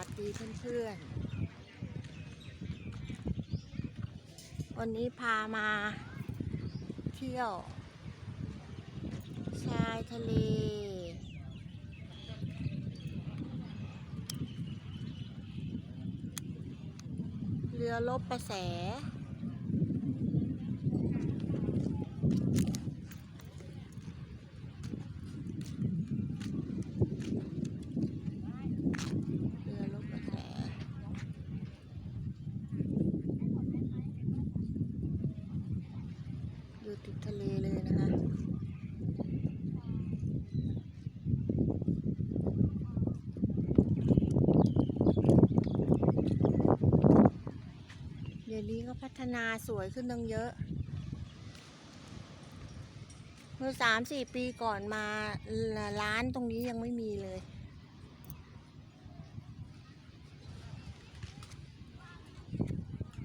วัสดีเพื่อนๆ วันนี้พามาเที่ยว ชายทะเล เรือลบประแส เรือลบประแส อยู่ติด ทะเลเลยนะคะเดี๋ยวนี้ก็พัฒนาสวยขึ้นตั้งเยอะ เมื่อสามสี่ปีก่อนมาร้านตรงนี้ยังไม่มีเลย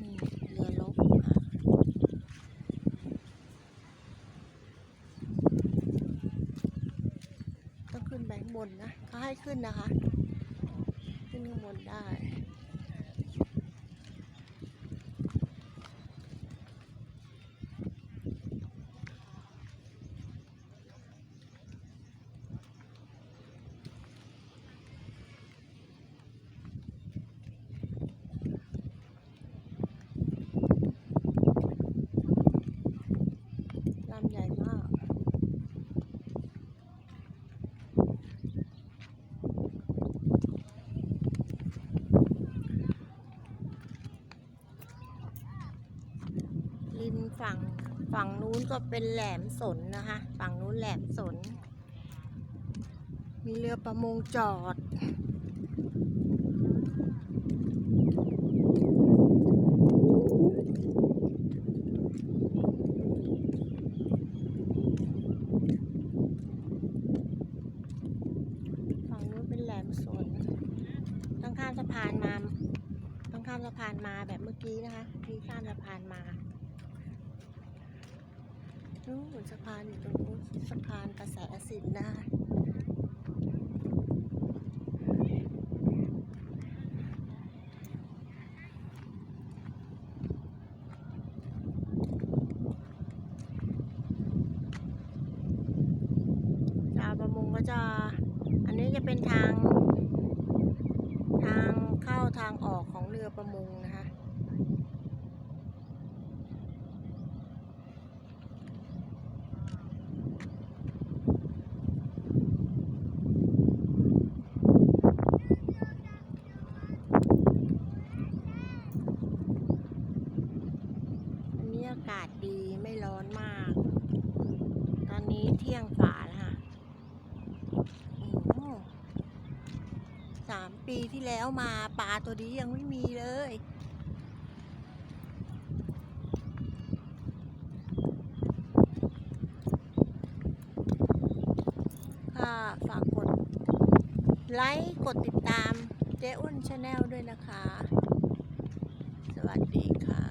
นี่เรือลบอะต้องขึ้นไปข้าง บนนะเขาให้ขึ้นนะคะ ขึ้นข้างบนได้ ลำใหญ่มาก ริมฝั่งฝั่งนู้นก็เป็นแหลมสนนะคะ ฝั่งนู้นแหลมสน มีเรือประมงจอด ฝั่งนู้นเป็นแหลมสนต้องข้ามสะพานมา ต้องข้ามสะพานมาแบบเมื่อกี้นะคะที่ข้ามสะพานมา นู้นสะพานอยู่ตรงนู้นสะพานกระแสสินนะคะชาวประมงก็จะ อันนี้จะเป็นทาง ทางเข้าทางออกของเรือประมงนะคะ วันนี้อากาศดีไม่ร้อนมาก ตอนนี้เที่ยงฝ่าแล้วค่ะโอ้โห สามปีที่แล้วมาปลาตัวนี้ยังไม่มีเลย ค่ะฝากกด ไลค์ กดติดตามเจ้อ้นชาแนลด้วยนะคะ สวัสดีค่ะ